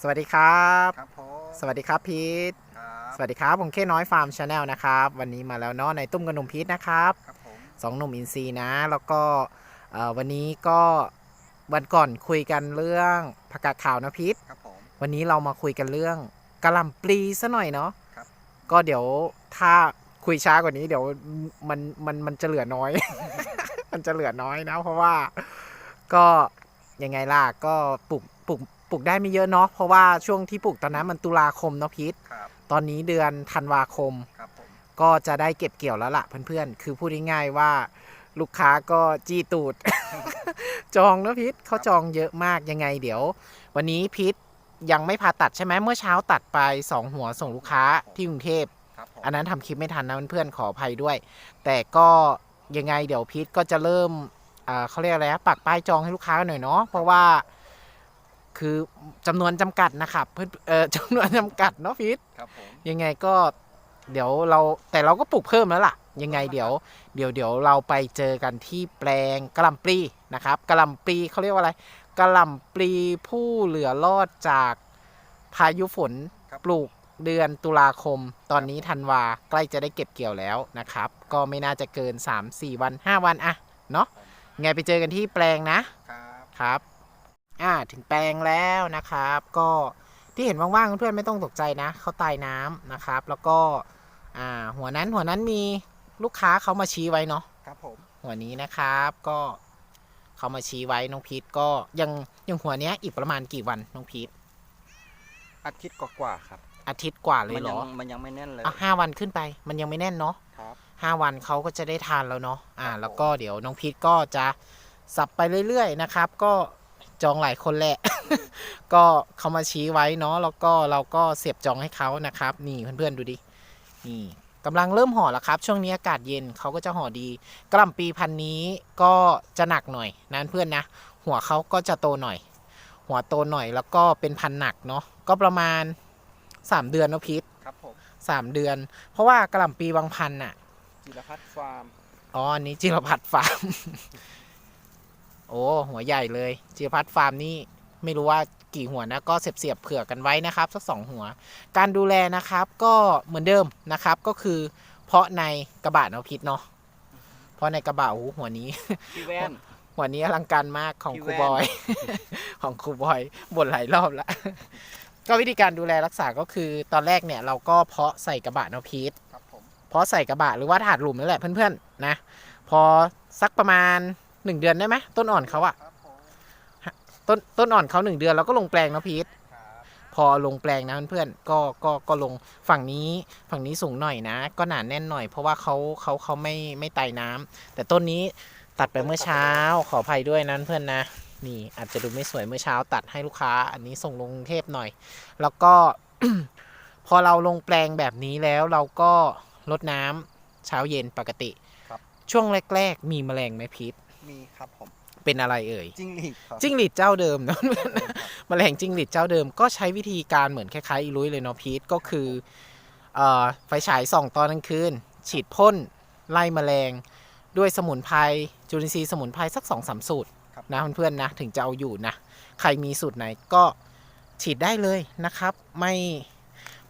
สวัสดีครับ ครับผมสวัสดีครับพีทครับสวัสดีครับ ผมเคน้อยฟาร์มชาแนลนะครับ วันนี้มาแล้วเนาะในตุ้มกระหนุ่มพีทนะครับครับผมสองหนุ่มอินซีย์นะ แล้วก็เอ่อวันนี้ก็วันก่อนคุยกันเรื่องผักกาดขาวนะพีทครับผม วันนี้เรามาคุยกันเรื่องกระหล่ำปลีซะหน่อยเนาะครับ ก็เดี๋ยวถ้าคุยช้ากว่านี้เดี๋ยวมันมันมันจะเหลือน้อย มันจะเหลือน้อยนะ เพราะว่าก็ยังไงล่ะก็ปลูกปลูก ปลูกได้ไม่เยอะเนาะเพราะว่าช่วงที่ปลูกตอนนั้นมันตุลาคมเนาะพีทครับตอนนี้เดือนธันวาคม ครับผมก็จะได้เก็บเกี่ยวแล้วล่ะเพื่อนๆ คือพูดง่ายๆว่าลูกค้าก็จี้ตูด จองนะพีทเขาจองเยอะมากยังไงเดี๋ยว วันนี้พีทยังไม่พาตัดใช่ไหมเมื่อเช้าตัดไป2หัวส่งลูกค้าที่กรุงเทพ ครับผมอันนั้นทำคลิปไม่ทันนะเพื่อนๆขออภัยด้วย แต่ก็ยังไงเดี๋ยวพีทก็จะเริ่มอ่าเขาเรียกอะไรนะปักป้ายจองให้ลูกค้าหน่อยเนาะเพราะว่า คือจำนวนจำกัดนะครับเพื่อนเออจำนวนจำกัดเนาะพีทครับผม ยังไงก็เดี๋ยวเราแต่เราก็ปลูกเพิ่มแล้วล่ะ ยังไงเดี๋ยว เดี๋ยวเดี๋ยวเราไปเจอกันที่แปลงกะหล่ำปลีนะครับกะหล่ำปลีเขาเรียกว่าอะไรกะหล่ำปลีผู้เหลือรอดจากพายุฝนครับ ปลูกเดือนตุลาคม ตอนนี้ธันวาใกล้จะได้เก็บเกี่ยวแล้วนะครับ ก็ไม่น่าจะเกิน 3-4 วัน 5 วันอะเนาะยังไงไปเจอกันที่แปลงนะครับ ครับ อ่าถึงแปลงแล้วนะครับ ก็ที่เห็นว่างๆเพื่อนๆไม่ต้องตกใจนะเขาตายน้ำนะครับ แล้วก็อ่าหัวนั้นหัวนั้นมีลูกค้าเขามาชี้ไว้เนาะครับผมหัวนี้นะครับก็เขามาชี้ไว้น้องพีทก็ยังยังหัวเนี้ยอีกประมาณกี่วันน้องพีทอาทิตย์กว่าๆครับอาทิตย์กว่าเลยมันเหรยังอมันยังไม่แน่นเลยอะห้าวันขึ้นไป มันยังไม่แน่นเนาะครับห้าวันเขาก็จะได้ทานแล้วเนาะ อ่าครับแล้วก็เดี๋ยวน้องพีทก็จะสับไปเรื่อยๆนะครับ ก็ จองหลายคนแหละ ก็เขามาชี้ไว้เนาะแล้วก็เราก็เสียบจองให้เขานะครับ นี่เพื่อนๆดูดินี่กำลังเริ่มห่อแล้วครับ ช่วงนี้อากาศเย็นเขาก็จะห่อดีกระหล่ำปีพันธุ์นี้ก็จะหนักหน่อยนะเพื่อนนะ หัวเขาก็จะโตหน่อย หัวโตหน่อยแล้วก็เป็นพันธุ์หนักเนาะก็ประมาณ 3 เดือนเนาะพีทครับผมสามเดือน เพราะว่ากระหล่ำปีบางพันธุ์น่ะจิรพัฒน์ฟาร์มอ๋ออันนี้จิรพัฒน์ฟาร์ม โอ้หัวใหญ่เลยจิรพัฒน์ฟาร์มนี่ไม่รู้ว่ากี่หัวนะก็เสียบเสียบๆเผื่อกันไว้นะครับสักสองหัว การดูแลนะครับก็เหมือนเดิมนะครับก็คือ เพาะในกระบะเนาะพิษเนาะเพราะในกระบะโอ้โหหัวนี้พี่แวนหัวนี้อลังการมากของพี่ครูแว่นบอย ของครูบอยบ่นหลายรอบแล้วก็วิธีการดูแลรักษาก็คือ ตอนแรกเนี่ยเราก็เพาะใส่กระบะเนาะพีทครับผม เพราะใส่กระบะหรือว่าถาดหลุมนั่นแหละเพื่อนๆนะ พอสักประมาณ 1เดือนได้ไหมต้นอ่อนเขาอะครับผมต้นต้นอ่อนเขา1เดือนเราก็ลงแปลงนะพีทครับพอลงแปลงนะเพื่อนๆก็ก็ก็ลงฝั่งนี้ฝั่งนี้สูงหน่อยนะ ก็หนาแน่นหน่อย เพราะว่าเขาเขาเขาไม่ไม่ไต่น้ำแต่ต้นนี้ตัดไปเมื่อเช้าขออภัยด้วยนะเพื่อนนะนี่อาจจะดูไม่สวยเมื่อเช้าตัดให้ลูกค้า อันนี้ส่งลงกรุงเทพหน่อย แล้วก็พอเราลงแปลงแบบนี้แล้วเราก็ลดน้ำเช้าเย็นปกติครับช่วงแรก ๆ มีแมลงไหมพีท มีครับผม เป็นอะไรเอ่ยจิ้งหรีดครับจิ้งหรีดเจ้าเดิมนะแมลงจิ้งหรีดเจ้าเดิมก็ใช้วิธีการเหมือนคล้ายๆอีลุยเลยเนาะพีทก็คือเอ่อไฟฉายส่องตอนกลางคืน ฉีดพ่นไล่แมลง ด้วยสมุนไพรจุลินทรีย์สมุนไพรสักสองสามสูตรครับนะเพื่อนๆนะถึงจะเอาอยู่นะ ใครมีสูตรไหนก็ฉีดได้เลยนะครับ ไม่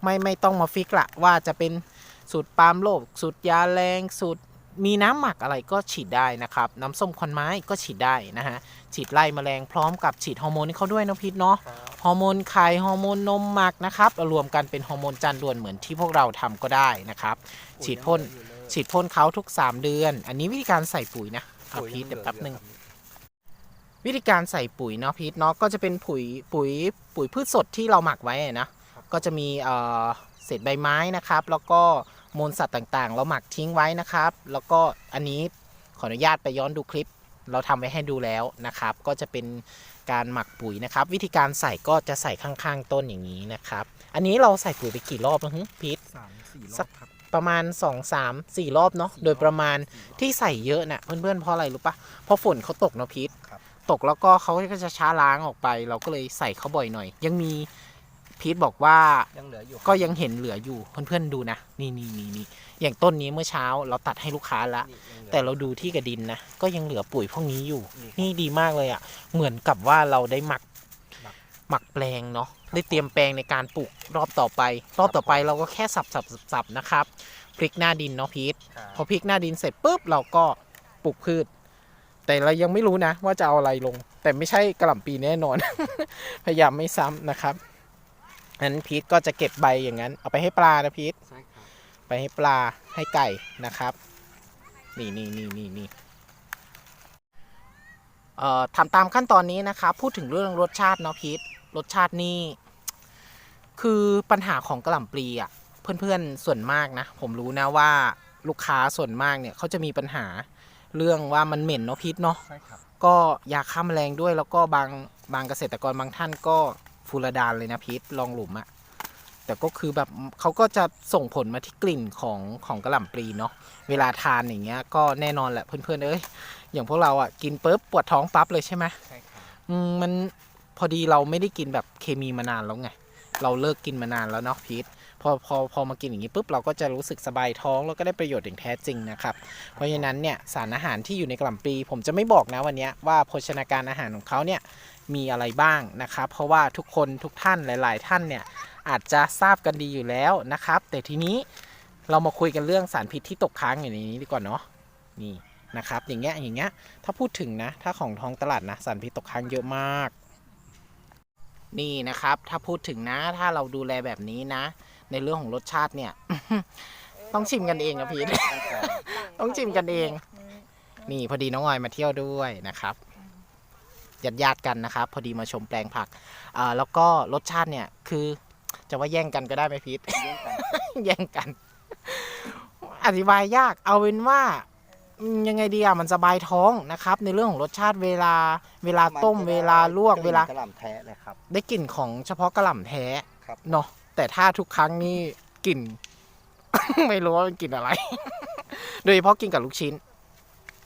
ไม่ไม่ต้องมาฟิกละว่าจะเป็นสูตรปาล์มโลกสูตรยาแรงสูตร มีน้ำหมักอะไรก็ฉีดได้นะครับ น้ำส้มควันไม้ก็ฉีดได้นะฮะ ฉีดไล่แมลงพร้อมกับฉีดฮอร์โมนให้เขาด้วยนะพิษเนาะครับฮอร์โมนไข่ ฮอร์โมนนมหมักนะครับรวมกันเป็นฮอร์โมนจานด่วนเหมือนที่พวกเราทำก็ได้นะครับ ฉีดพ่น ฉีดพ่นเขาทุก 3 เดือน อันนี้วิธีการใส่ปุ๋ยนะเอาพีทเดี๋ยวแป๊บหนึ่งวิธีการใส่ปุ๋ยเนาะพีทเนาะก็จะเป็นปุ๋ยปุ๋ยปุ๋ยพืชสดที่เราหมักไว้อะนะก็จะมีเอ่อเศษใบไม้นะครับ แล้วก็ มูลสัตว์ต่างๆ เราหมักทิ้งไว้นะครับ แล้วก็อันนี้ขออนุญาตไปย้อนดูคลิป เราทำไว้ให้ดูแล้วนะครับ ก็จะเป็นการหมักปุ๋ยนะครับ วิธีการใส่ก็จะใส่ข้างๆ ต้นอย่างนี้นะครับ อันนี้เราใส่ปุ๋ยไปกี่รอบแล้วฮึพีทสามสี่รสัอกบครับประมาณ 2 3 4 รอบเนาะโดยประมาณที่ใส่เยอะนะ่ะเพื่อนๆเพราะอะไรรู้ปะเพราะฝนเขาตกเนาะพีทครับตกแล้วก็เขาก็จะช้าล้างออกไป เราก็เลยใส่เขาบ่อยหน่อย ยังมี พีทบอกว่ายังเหลืออยู่ก็ยังเห็นเหลืออยู่เพื่อนๆดูนะ นี่นี่นี่นี่อย่างต้นนี้เมื่อเช้าเราตัดให้ลูกค้าละนี่ยังหลือแต่เราดูที่กระดินนะ ก็ยังเหลือปุ๋ยพวกนี้อยู่ นี่ครับนี่ดีมากเลยอะ่ะ เหมือนกับว่าเราได้หมักหมักหมักแปลงเนาะได้เตรียมแปลงในการปลูกรอบต่อไป รอบต่อไปเราก็แค่สับสับสับสับนะครับพลิกหน้าดินเนาะพีทพอพลิกหน้าดินเสร็จปุ๊บเราก็ปลูกพืช แต่เรายังไม่รู้นะ ว่าจะเอาอะไรลง แต่ไม่ใช่กระหล่ำปีแน่นอน พยายามไม่ซ้ำนะครับ นั้นพีทก็จะเก็บใบอย่างนั้น เอาไปให้ปลานะพีทใช่ครับไปให้ปลาให้ไก่นะครับ นี่นี่นี่นี่นี่เอ่อทำตามขั้นตอนนี้นะครับ พูดถึงเรื่องรสชาติเนาะพีทรสชาตินี่คือปัญหาของกระหล่ำปลีอะ เพื่อนๆส่วนมากนะ ผมรู้นะว่าลูกค้าส่วนมากเนี่ยเขาจะมีปัญหาเรื่องว่ามันเหม็นเนาะพีทเนาะใช่ครับ ก็ยาฆ่าแมลงด้วยแล้วก็บางบางเกษตรกรบางท่านก็ ฟูรดานเลยนะพีทลองหลุมอะแต่ก็คือแบบเขาก็จะส่งผลมาที่กลิ่นของของกระหล่ำปลีเนาะเวลาทานอย่างเงี้ย ก็แน่นอนแหละเพื่อนๆเอ้ยอย่างพวกเราอะกินปุ๊บปวดท้องปั๊บเลยใช่ไหมใช่ครับอืมมันพอดีเราไม่ได้กินแบบเคมีมานานแล้วไงเราเลิกกินมานานแล้วเนาะพีทพอพอพอมากินอย่างนี้ปุ๊บเราก็จะรู้สึกสบายท้องแล้วก็ได้ประโยชน์อย่างแท้จริงนะครับ เพราะฉะนั้นเนี่ยสารอาหารที่อยู่ในกล่ำปลีผมจะไม่บอกนะวันเนี้ยว่าโภชนาการอาหารของเขาเนี่ย มีอะไรบ้างนะครับ เพราะว่าทุกคนทุกท่านหลาย ๆ ท่านเนี่ยอาจจะทราบกันดีอยู่แล้วนะครับ แต่ทีนี้เรามาคุยกันเรื่องสารพิษที่ตกค้างอยู่ในนี้ดีกว่าเนาะนี่นะครับ อย่างเงี้ยอย่างเงี้ยถ้าพูดถึงนะ ถ้าของท้องตลาดนะสารพิษตกค้างเยอะมาก นี่นะครับ ถ้าพูดถึงนะ ถ้าเราดูแลแบบนี้นะ ในเรื่องของรสชาติเนี่ย ต้องชิมกันเองนะพีทต้องชิมกันเอง นี่พอดีน้องออยมาเที่ยวด้วยนะครับ ญาติญาติๆกันนะครับ พอดีมาชมแปลงผักอ่าแล้วก็รสชาติเนี่ยคือจะว่าแย่งกันก็ได้ไหมพีทแย่งกัน อธิบายยากเอาเป็นว่าอืมยังไงดีอะมันสบายท้องนะครับ ในเรื่องของรสชาติเวลาเวลาต้มเวลาลวกเวลากระหล่ำแท้เลยครับ ได้กลิ่นของเฉพาะกระหล่ำแท้ครับเนาะแต่ถ้าทุกครั้งนี่กลิ่น ไม่รู้ว่าเป็นกลิ่นอะไร โดยเฉพาะกินกับลูกชิ้น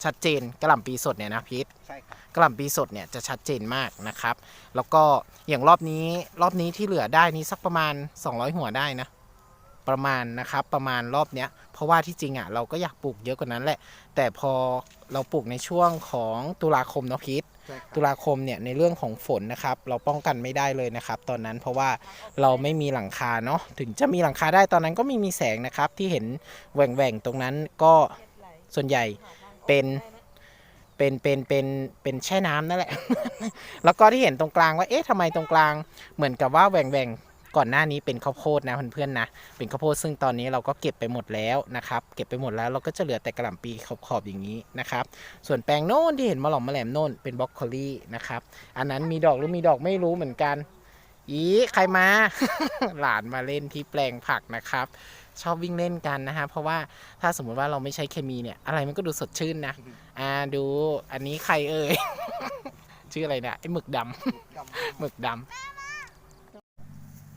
ชัดเจนกระหล่ำปีสดเนี่ยนะพีทใช่ครับกระหล่ำปีสดเนี่ยจะชัดเจนมากนะครับ แล้วก็อย่างรอบนี้รอบนี้ที่เหลือได้นี้สักประมาณ 200 หัวได้นะ ประมาณนะครับประมาณรอบเนี้ยเพราะว่าที่จริงอะเราก็อยากปลูกเยอะกว่านั้นแหละ แต่พอเราปลูกในช่วงของตุลาคมเนาะพีทใช่ครับตุลาคมเนี่ยในเรื่องของฝนนะครับ เราป้องกันไม่ได้เลยนะครับ ตอนนั้นเพราะว่าเราไม่มีหลังคาเนาะถึงจะมีหลังคาได้ตอนนั้นก็ไม่มีแสงนะครับที่เห็นแหว่งๆตรงนั้นก็ส่วนใหญ่ เป็นเป็นเป็นเป็นเป็นแช่น้ำนั่นแหละ แล้วก็ที่เห็นตรงกลางว่า เอ๊ะทำไมตรงกลาง เหมือนกับว่าแหว่งแหว่งก่อนหน้านี้เป็นข้าวโพดนะเพื่อนๆนะ เป็นข้าวโพดซึ่งตอนนี้เราก็เก็บไปหมดแล้วนะครับ เก็บไปหมดแล้วเราก็จะเหลือแต่กระหล่ำปีขอบๆอย่างนี้นะครับ ส่วนแปลงโน้นที่เห็นมะหล่อมมะแหลมโน่นเป็นบล็อกโคลี่นะครับ อันนั้นมีดอกหรือมีดอกไม่รู้เหมือนกัน อีใครมา หลานมาเล่นที่แปลงผักนะครับ ชอบวิ่งเล่นกันนะฮะ เพราะว่าถ้าสมมุติว่าเราไม่ใช้เคมีเนี่ย อะไรมันก็ดูสดชื่นนะ อ่าดูอันนี้ใครเอ่ย ชื่ออะไรนะไอ้หมึกดำหมึกดำ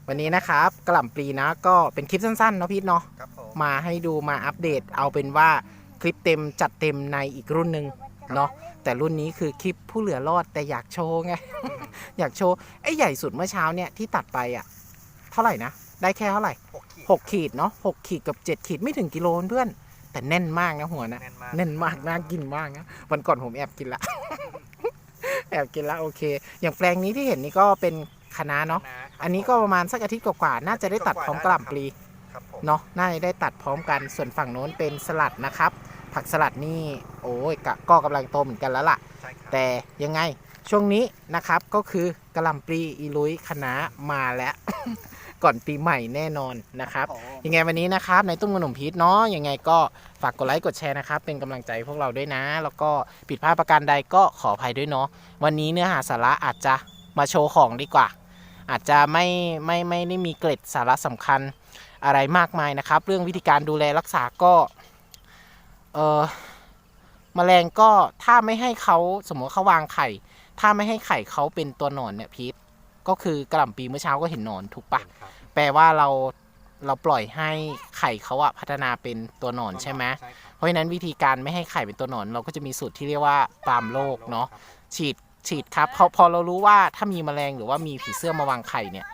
วันนี้นะครับกระหล่ำปลีนะก็เป็นคลิปสั้นๆเนาะพีทเนาะครับผมมาให้ดูมาอัปเดต เอาเป็นว่าคลิปเต็มจัดเต็มในอีกรุ่นหนึ่งเนาะแต่รุ่นนี้คือคลิปผู้เหลือรอดแต่อยากโชว์ไง อยากโชว์ไอ้ใหญ่สุดเมื่อเช้าเนี่ยที่ตัดไปอะ เท่าไหร่นะ ได้แค่เท่าไหร่หกขีดหกขีดเนาะหกขีดกับเจ็ดขีดไม่ถึงกิโลเพื่อน แต่แน่นมากนะหัวนะ แน่นมาก แน่นมากน่ากินมากนะวันก่อนผมแอบกินละ แอบกินละโอเค อย่างแปลงนี้ที่เห็นนี่ก็เป็นคะน้าเนาะครับอันนี้ก็ประมาณสักอาทิตย์กว่าๆน่าจะได้ตัดพร้อมกระหล่ำปลีครับผมเนาะน่าจะได้ตัดพร้อมกันส่วนฝั่งโน้นเป็นสลัดนะครับ ผักสลัดนี่โอ้ยกะก็กำลังโตเหมือนกันแล้วล่ะ ใช่ครับแต่ยังไงช่วงนี้นะครับก็คือกระหล่ำปลีอีลุยคะน้ามาแล้ว ก่อนปีใหม่แน่นอนนะครับผมยังไงวันนี้นะครับในตุ้มขนมพีชเนาะยังไงก็ฝากกดไลค์กดแชร์นะครับเป็นกำลังใจพวกเราด้วยนะ แล้วก็ผิดพลาดประการใดก็ขออภัยด้วยเนาะวันนี้เนื้อหาสาระอาจจะมาโชว์ของดีกว่า อาจจะไม่ไม่ไม่ได้มีเกร็ดสาระสำคัญอะไรมากมายนะครับ เรื่องวิธีการดูแลรักษาก็เออแมลงก็ถ้าไม่ให้เขาสมมติเขาวางไข่ ถ้าไม่ให้ไข่เขาเป็นตัวหนอนเนี่ยพีท ก็คือกระหล่ำปีเมื่อเช้าก็เห็นหนอนถูกปะครับแปลว่าเราเราปล่อยให้ไข่เขาอะพัฒนาเป็นตัวหนอนใช่ไหมใช่ครับเพราะฉะนั้นวิธีการไม่ให้ไข่เป็นตัวหนอน เราก็จะมีสูตรที่เรียกว่าปาล์มโลกเนาะฉีดฉีดครับพอพอเรารู้ว่าถ้ามีแมลงหรือว่ามีผีเสื้อมาวางไข่เนี่ย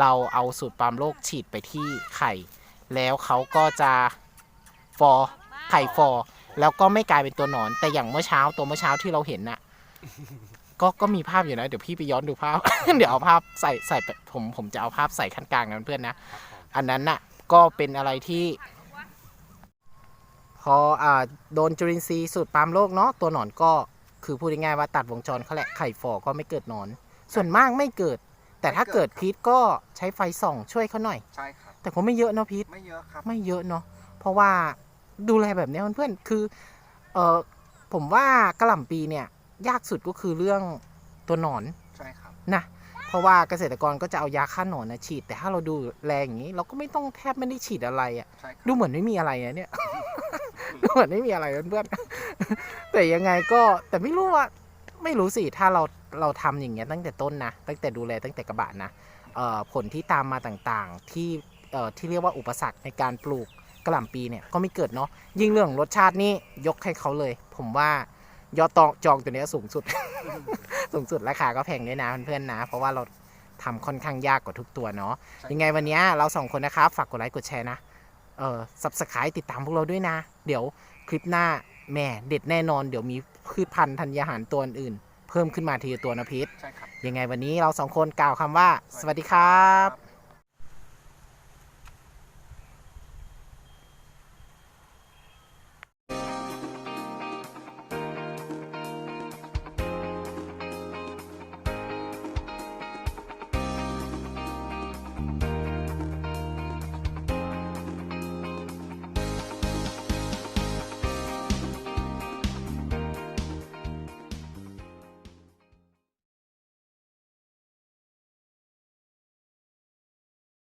เราเอาสูตรปาล์มโลกฉีดไปที่ไข่ แล้วเขาก็จะฟอไข่ฟอแล้วก็ไม่กลายเป็นตัวหนอน แต่อย่างเมื่อเช้าตัวเมื่อเช้าที่เราเห็นน่ะ ก็ก็มีภาพอยู่นะ เดี๋ยวพี่ไปย้อนดูภาพ เดี๋ยวเอาภาพใส่ใส่ไปผมผมจะเอาภาพใส่ขั้นกลางนะเพื่อนๆนะ อันนั้นน่ะก็เป็นอะไรที่ พออ่าโดนจุลินทรีย์สูตรปาล์มโลกเนาะตัวหนอนก็คือพูดง่ายๆว่าตัดวงจรเขาแหละไข่ฟอก็ไม่เกิดหนอน ส่วนมากไม่เกิด แต่ถ้าเกิดพิษก็ใช้ไฟส่องช่วยเขาหน่อย ใช่ครับ แต่ก็ไม่เยอะเนาะพิษไม่เยอะครับ ไม่เยอะเนาะเพราะว่าดูแลแบบเนี้ยเพื่อนๆคือเออผมว่ากระหล่ำปีเนี่ย ยากสุดก็คือเรื่องตัวหนอนใช่ครับนะเพราะว่าเกษตรกรก็จะเอายาฆ่าหนอนนะฉีด แต่ถ้าเราดูแลอย่างนี้ เราก็ไม่ต้องแทบไม่ได้ฉีดอะไรอะ่ะใช่ครับดูเหมือนไม่มีอะไรนะเนี่ย ดูเหมือนไม่มีอะไรเพื่อนๆแต่ยังไงก็แต่ไม่รู้ว่าไม่รู้สิถ้าเราเราทำอย่างเงี้ยตั้งแต่ต้นนะตั้งแต่ดูแลตั้งแต่กระบะนะเอ่อผลที่ตามมาต่างๆ ที่เอ่อที่เรียกว่าอุปสรรคในการปลูกกระหล่ำปีเนี่ยก็ไม่เกิดเนาะยิ่งเรื่องรสชาตินี่ยกให้เขาเลย ผมว่า ยอดตองจองตัวเนี้ยสูงสุด สูงสุดราคาก็แพงด้วยนะเพื่อนๆนะ เพราะว่าเราทำค่อนข้างยากกว่าทุกตัวเนาะใช่ยังไงวันเนี้ยเราสองคนนะครับ ฝากกดไลค์กดแชร์นะเออ subscribe ติดตามพวกเราด้วยนะ เดี๋ยวคลิปหน้าแหม่เด็ดแน่นอนเดี๋ยวมีพืชพันธุ์ธัญญาหารตัวอื่น เพิ่มขึ้นมาทีละตัวนะพีทใช่ครับยังไงวันนี้เราสองคนกล่าวคำว่า สวัสดีครับ